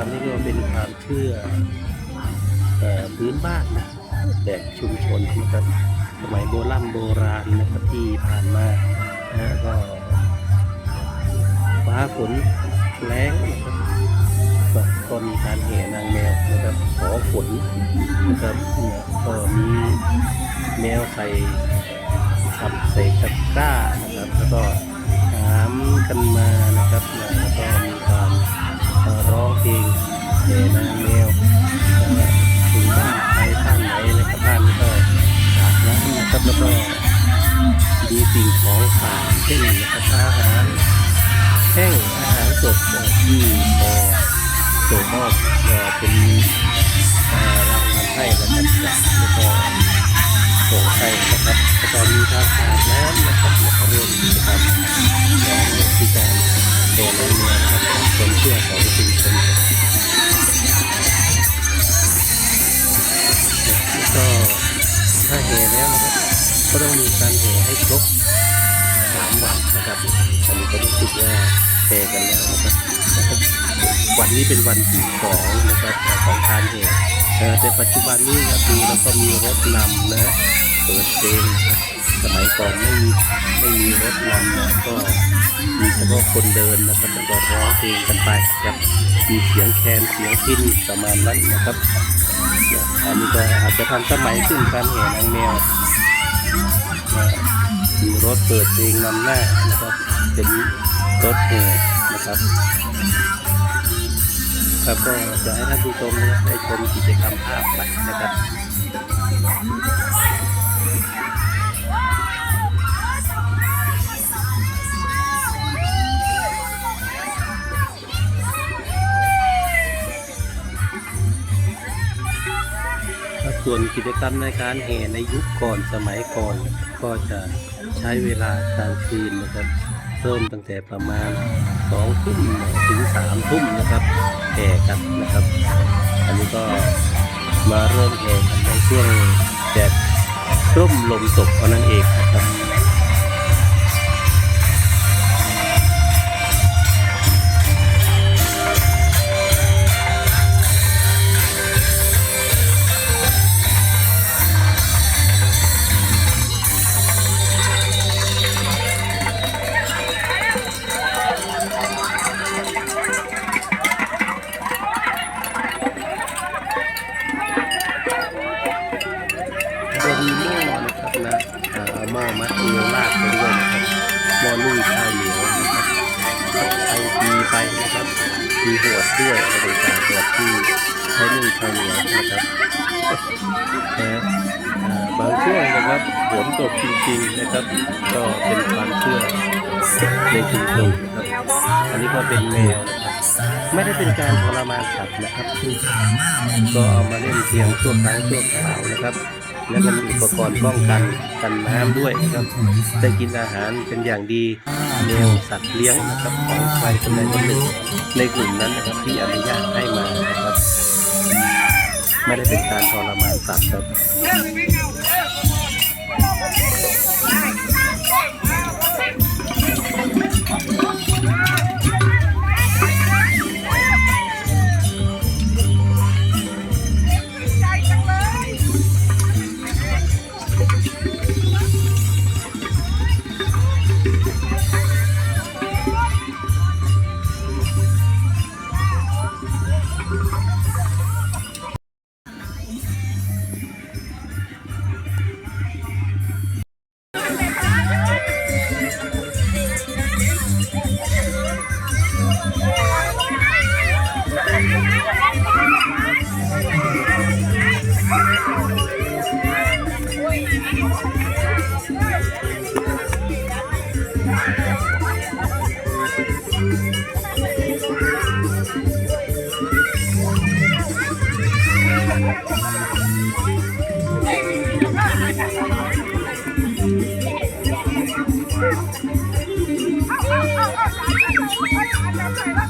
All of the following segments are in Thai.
ครับนี่ก็เป็นความเชื่อพื้นบ้านนะแต่ชุมชนนะครับสมัยโบราณโบราณนะครับที่ผ่านมานะก็ฟ้าฝนแรงนะครับก็ก็มีการแห่นางแมวนะครับขอฝนนะครับเนี่ยก็มีแมวใส่ขับใส่ตะกร้านะครับแล้วก็ถามกันมานะครับ ช่นอาหารแห้งอาหารสดที่พอส่งมอบเอ่อเป็นรางวัลให้นะครับจากแล้วก็ส่งให้นะครับแล้วก็มีทางอาบน้ำนะครับแล้วก็ร่วมกิจกรรมของที่การแห่นางแมวนะครับความเชื่อของชุมชนแล้วก็ถ้าแห่แล้วนะครับก็ต้องมีการแห่ให้ครบามวันนะครับอันนี้ก็รู้สึกว่าแห่กันแล้วนะครับ วันนี้เป็นวันที่สองนะครับของการแห่เอ่อแต่ปัจจุบันนี้ก็คือเราก็มีรถนำนะเปิดเพลงนะครับสมัยก่อนไม่มีไม่มีรถนำนะก็มีเฉพาะคนเดินนะครับแล้วก็ร้องเพลงกันไปครับมีเสียงแคนเสียงพินประมาณนั้นนะครับอันนี้ก็อาจจะทันสมัยขึ้นการแห่นางแมว ถเปิดเองนำหน้านะครับ เป็นรถแห่นะครับ ครับก็จะให้ท่านผู้ชมได้ชมกิจกรรมภาพไปนะครับ ส่วนกิจกรรมในการแห่ในยุคก่อนสมัยก่อน ก็จะใช้เวลากลางคืนนะครับเริ่มตั้งแต่ประมาณสองทุ่มถึงสามทุ่มนะครับแห่กันนะครับ อันนี้ก็มาเริ่มแห่กันในช่วงแดดร่มลมตกเท่านั้นเองนะครับ มีหม้อนะครับนะเอาหม้อมัดเอวลากไปด้วยนะครับหม้อนึ่งข้าวเหนียวนะครับไอตีไปนะครับมีหัวด้วยอะไรต่างๆหัวที่ใช้นึ่งข้าวเหนียวนะครับนะเอ่อบางช่วงนะครับฝนตกจริงๆนะครับ ก็เป็นความเชื่อในชุมชนนะครับอันนี้ก็เป็นแมวนะครับไม่ได้เป็นการทรมานสัตว์นะครับก็เอามาเล่นเพียงชั่วครั้งชั่วคราวนะครับ แล้วก็มีอุปกรณ์ป้องกันกันน้ำด้วยนะครับได้กินอาหารเป็นอย่างดีแมวสัตว์เลี้ยงนะครับของใครคนใดคนหนึ่งในกลุ่มนั้นนะครับที่อนุญาตให้มานะครับ ไม่ได้เป็นการทรมานสัตว์ครับ 再来。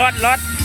รถรถ